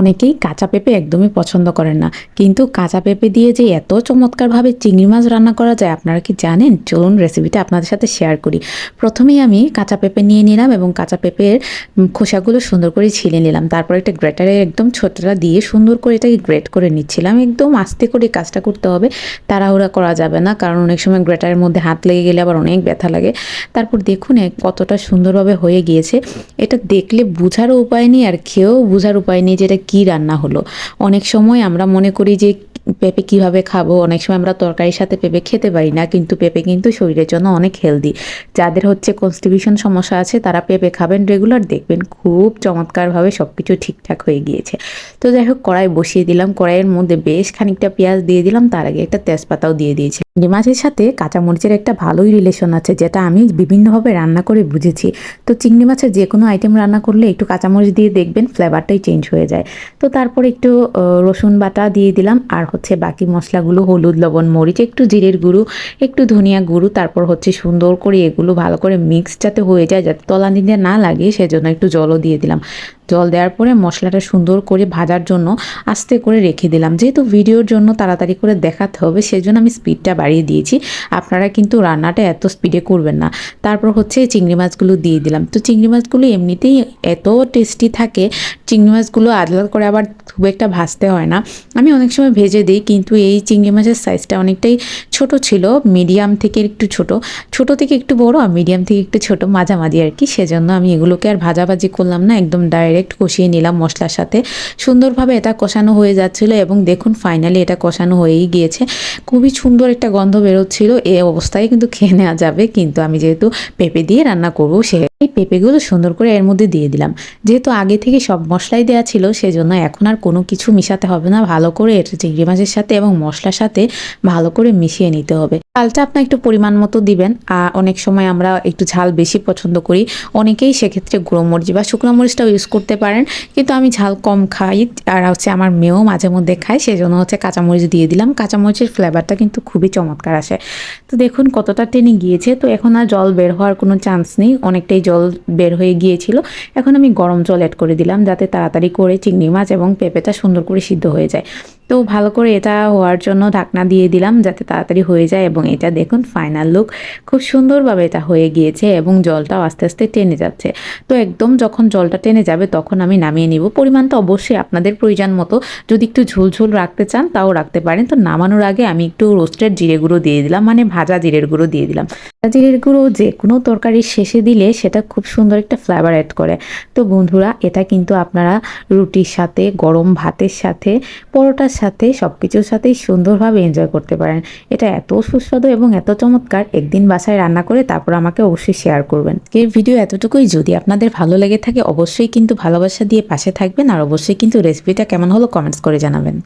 অনেকেই কাঁচা পেঁপে একদমই পছন্দ করেন না। কিন্তু কাঁচা পেঁপে দিয়ে যে এত চমৎকারভাবে চিংড়ি মাছ রান্না করা যায়, আপনারা কি জানেন? চলুন রেসিপিটা আপনাদের সাথে শেয়ার করি। প্রথমেই আমি কাঁচা পেঁপে নিয়ে নিলাম এবং কাঁচা পেঁপের খোসাগুলো সুন্দর করে ছিলে নিলাম। তারপর একটা গ্রেটারে একদম ছোটটা দিয়ে সুন্দর করে এটাকে গ্রেট করে নিচ্ছিলাম। একদম আস্তে করে কাজটা করতে হবে। তাড়াহুড়া করা যাবে না, কারণ অনেক সময় গ্রেটারের মধ্যে হাত লেগে গেলে আবার অনেক ব্যথা লাগে। তারপর দেখুন কতটা সুন্দরভাবে হয়ে গিয়েছে। এটা দেখলে বোঝারও উপায় নেই আর খেয়েও বোঝার উপায় নেই যে এটা কী রান্না হলো। অনেক সময় আমরা মনে করি যে, পেঁপে কীভাবে খাব, অনেক সময় আমরা তরকারির সাথে পেঁপে খেতে পারি না, কিন্তু পেঁপে কিন্তু শরীরের জন্য অনেক হেলদি যাদের হচ্ছে কনস্টিবিউশন সমস্যা আছে, তারা পেঁপে খাবেন রেগুলার দেখবেন খুব চমৎকারভাবে সব কিছু ঠিকঠাক হয়ে গিয়েছে। তো যাই হোক, কড়াই বসিয়ে দিলাম। কড়াইয়ের মধ্যে বেশ খানিকটা পেঁয়াজ দিয়ে দিলাম, তার আগে একটা তেজপাতাও দিয়ে দিয়েছি। চিংড়ি মাছের সাথে কাঁচামরিচের একটা ভালোই রিলেশন আছে, যেটা আমি বিভিন্নভাবে রান্না করে বুঝেছি। তো চিংড়ি মাছের যে কোনো আইটেম রান্না করলে একটু কাঁচামরিচ দিয়ে দেখবেন ফ্লেভারটাই চেঞ্জ হয়ে যায়। তো তারপর একটু রসুন বাটা দিয়ে দিলাম, আর হচ্ছে বাকি মশলাগুলো হলুদ, লবণ, মরিচ, একটু জিরের গুঁড়ো, একটু ধনিয়া গুঁড়ো, তারপর হচ্ছে সুন্দর করে এগুলো ভালো করে মিক্স যাতে হয়ে যায়, যাতে তলা দিতে না লাগে, সেজন্য একটু জলও দিয়ে দিলাম। জল দেওয়ার পরে মশলাটা সুন্দর করে ভাজার জন্য আস্তে করে রেখে দিলাম। যেহেতু ভিডিওর জন্য তাড়াতাড়ি করে দেখাতে হবে, সেজন্য আমি স্পিডটা বাড়িয়ে দিয়েছি। আপনারা কিন্তু রান্নাটা এত স্পিডে করবেন না। তারপর হচ্ছে চিংড়ি মাছগুলো দিয়ে দিলাম। তো চিংড়ি মাছগুলো এমনিতেই এত টেস্টি থাকে, চিংড়ি মাছগুলো আলাদা করে আবার খুব একটা ভাজতে হয় না। আমি অনেক সময় ভেজে দিই, কিন্তু এই চিংড়ি মাছের সাইজটা অনেকটাই ছোট ছিল মিডিয়াম থেকে একটু ছোট। ছোট থেকে একটু বড় আর মিডিয়াম থেকে একটু ছোট, মাঝামাঝি আর কি। সেজন্য আমি এগুলোকে আর ভাজাভাজি করলাম না, একদম ডাইরেক্ট কষিয়ে নিলাম মশলার সাথে। সুন্দরভাবে এটা কষানো হয়ে যাচ্ছিল এবং দেখুন ফাইনালি এটা কষানো হয়েই গিয়েছে। খুবই সুন্দর একটা গন্ধ বেরোচ্ছিলো। এ অবস্থায় কিন্তু খেয়ে নেওয়া যাবে। কিন্তু আমি যেহেতু পেঁপে দিয়ে রান্না করব সে এই পেঁপেগুলো সুন্দর করে এর মধ্যে দিয়ে দিলাম। যেহেতু আগে থেকে সব মশলাই দেওয়া ছিল, সেজন্য এখন আর কোনো কিছু মিশাতে হবে না। ভালো করে এটা চিংড়ি মাছের সাথে এবং মশলার সাথে ভালো করে মিশিয়ে নিতে হবে। ঝালটা আপনার একটু পরিমাণ মতো দিবেন। আর অনেক সময় আমরা একটু ঝাল বেশি পছন্দ করি। অনেকেই সেক্ষেত্রে গুঁড়ো মরিচ বা শুকনো মরিচটাও ইউজ করতে পারেন। কিন্তু আমি ঝাল কম খাই আর হচ্ছে আমার মেয়েও মাঝে মধ্যে খায়, সেজন্য হচ্ছে কাঁচামরিচ দিয়ে দিলাম। কাঁচামরিচের ফ্লেভারটা কিন্তু খুবই চমৎকার আসে। তো দেখুন কতটা টেনে গিয়েছে। তো এখন আর জল বের হওয়ার কোনো চান্স নেই। অনেকটাই জল বের হয়ে গিয়েছিল। এখন আমি গরম জল অ্যাড করে দিলাম যাতে তাড়াতাড়ি করে চিংড়ি মাছ এবং পেঁপেটা সুন্দর করে সিদ্ধ হয়ে যায়। তো ভালো করে এটা হওয়ার জন্য ঢাকনা দিয়ে দিলাম যাতে তাড়াতাড়ি হয়ে যায় এবং এটা দেখুন ফাইনাল লুক খুব সুন্দরভাবে এটা হয়ে গিয়েছে এবং জলটাও আস্তে আস্তে টেনে যাচ্ছে। তো একদম যখন জলটা টেনে যাবে তখন আমি নামিয়ে নিব। পরিমাণটা অবশ্যই আপনাদের প্রয়োজন মতো। যদি একটু ঝোলঝোল রাখতে চান তাও রাখতে পারেন। তো নামানোর আগে আমি একটু রোস্টেড জিরে গুঁড়ো দিয়ে দিলাম মানে ভাজা জিরের গুঁড়ো দিয়ে দিলাম। ভাজা জিরের গুঁড়ো যে কোনো তরকারির শেষে দিলে সেটা খুব সুন্দর একটা ফ্লেভার অ্যাড করে। তো বন্ধুরা, এটা কিন্তু আপনারা রুটির সাথে, গরম ভাতের সাথে, পরোটার সাথে সব কিছুর সাথেই সুন্দরভাবে এনজয় করতে পারেন। এটা এত সুস্বাদু এবং এত চমৎকার। একদিন বাসায় রান্না করে তারপর আমাকে অবশ্যই শেয়ার করবেন। এর ভিডিও এতটুকুই। যদি আপনাদের ভালো লেগে থাকে, অবশ্যই কিন্তু ভালোবাসা দিয়ে পাশে থাকবেন। আর অবশ্যই কিন্তু রেসিপিটা কেমন হলো কমেন্টস করে জানাবেন।